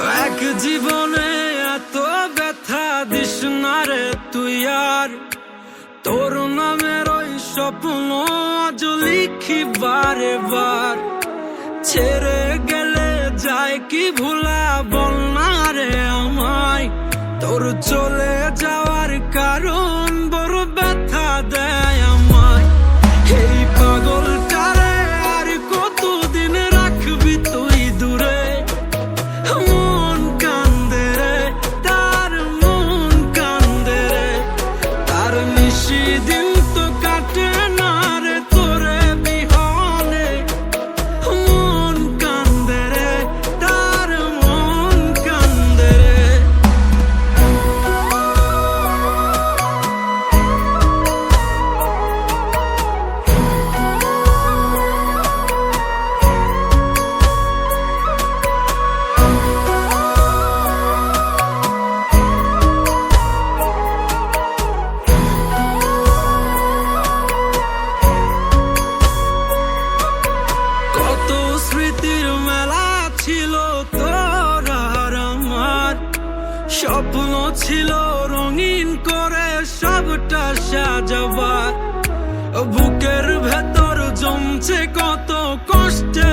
এক জীবনে এত ব্যথা দিস না রে তুই আর। তোর নামের ওই স্বপ্ন আজ লিখি বারে বার। ছেড়ে গেলে যায় কি ভুলা বল না রে আমায়। তোর চলে যাওয়ার কারণ বড় ব্যথা দেয়। স্বপ্ন ছিল রঙিন করে সবটা সাজাবার। বুকের ভেতর জমছে কত কষ্টে